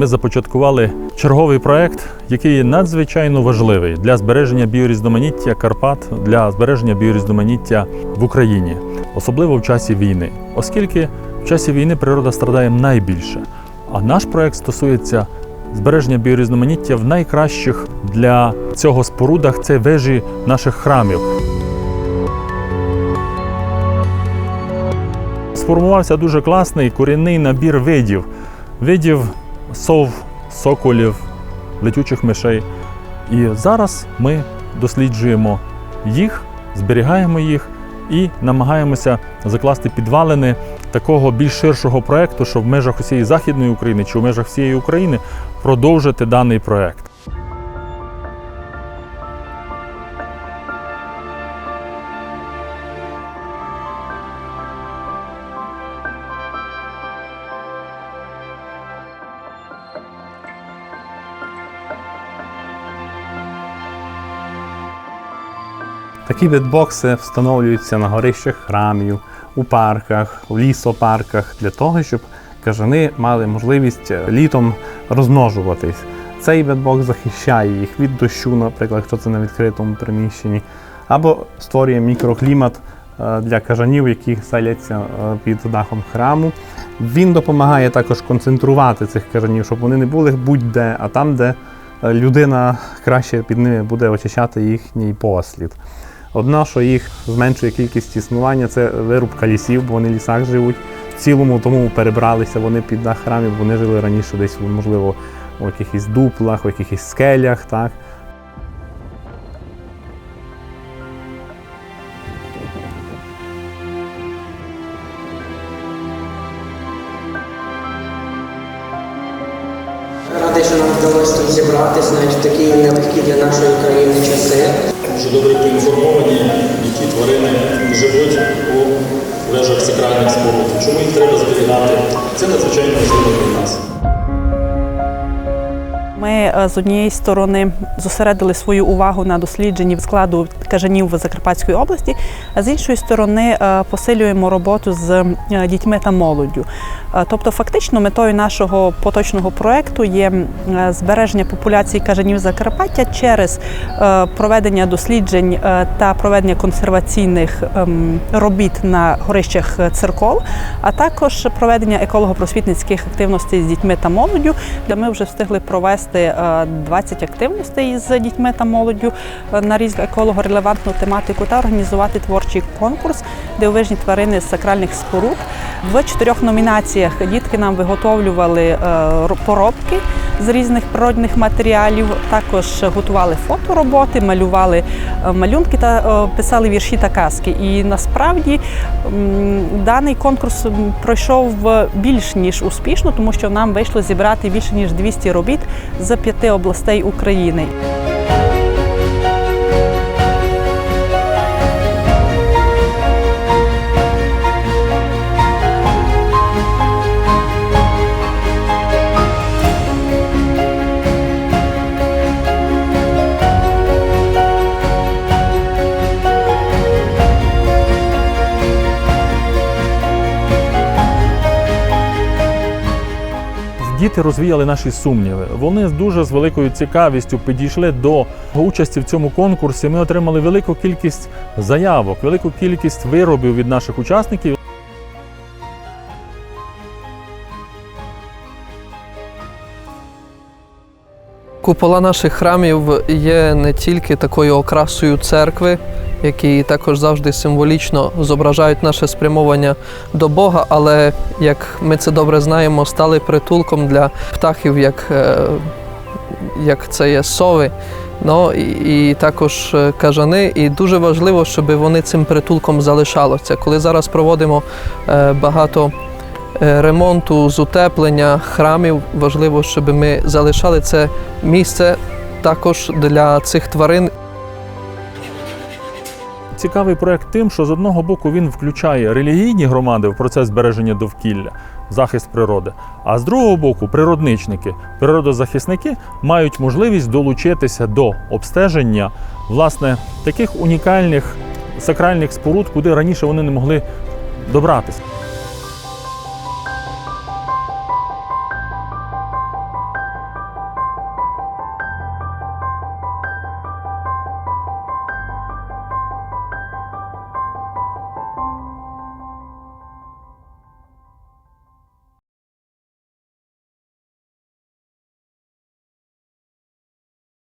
Ми започаткували черговий проект, який є надзвичайно важливий для збереження біорізноманіття Карпат, для збереження біорізноманіття в Україні, особливо в часі війни, оскільки в часі війни природа страдає найбільше. А наш проект стосується збереження біорізноманіття в найкращих для цього спорудах це вежі наших храмів. Сформувався дуже класний корінний набір видів, видів сов, соколів, летючих мишей. І зараз ми досліджуємо їх, зберігаємо їх і намагаємося закласти підвалини такого більш ширшого проекту, щоб в межах усієї Західної України чи в межах всієї України продовжити даний проект. Такі бетбокси встановлюються на горищах храмів, у парках, у лісопарках для того, щоб кажани мали можливість е, літом розмножуватись. Цей бетбокс захищає їх від дощу, наприклад, якщо це на відкритому приміщенні, або створює мікроклімат е, для кажанів, які селяться е, під дахом храму. Він допомагає також концентрувати цих кажанів, щоб вони не були будь-де, а там, де людина краще під ними буде очищати їхній послід. Одна, що їх зменшує кількість існування, це вирубка лісів, бо вони в лісах живуть. В цілому тому перебралися вони під дах храмів, вони жили раніше десь, можливо, у якихось дуплах, у якихось скелях. Так. Радий, що нам вдалося тут зібратись навіть в такі нелегкі для нашої країни часи. Дуже добре поінформовані, які тварини живуть у вежах сакральних споруд. Чому їх треба зберігати? Це надзвичайно важливо для нас. Ми е, з однієї сторони зосередили свою увагу на дослідженні складу кажанів в Закарпатській області, а з іншої сторони е, посилюємо роботу з е, дітьми та молоддю. Тобто, фактично, метою нашого поточного проекту є збереження популяції кажанів Закарпаття через проведення досліджень та проведення консерваційних ем, робіт на горищах церков, а також проведення еколого-просвітницьких активностей з дітьми та молоддю, де ми вже встигли провести е, 20 активностей з дітьми та молоддю е, на різну еколого-релевантну тематику та організувати творчий конкурс дивовижні тварини з сакральних споруд. В чотирьох номінаціях дітки нам виготовлювали е, поробки з різних природних матеріалів. Також готували фотороботи, малювали е, малюнки та е, писали вірші та казки. І насправді даний конкурс пройшов е, більш ніж успішно, тому що нам вийшло зібрати більше ніж 200 робіт з п'яти областей України. Діти розвіяли наші сумніви. Вони дуже з великою цікавістю підійшли до участі в цьому конкурсі. Ми отримали велику кількість заявок, велику кількість виробів від наших учасників. Купола наших храмів є не тільки такою окрасою церкви, які також завжди символічно зображають наше спрямовання до Бога, але як ми це добре знаємо, стали притулком для птахів, як, е, як це є сови. Ну, і, і також е, кажани, і дуже важливо, щоб вони цим притулком залишалися. Коли зараз проводимо е, багато ремонту, з утеплення храмів, важливо, щоб ми залишали це місце також для цих тварин. Цікавий проект тим, що з одного боку він включає релігійні громади в процес збереження довкілля, захист природи, а з другого боку, природничники, природозахисники мають можливість долучитися до обстеження власне таких унікальних сакральних споруд, куди раніше вони не могли добратися.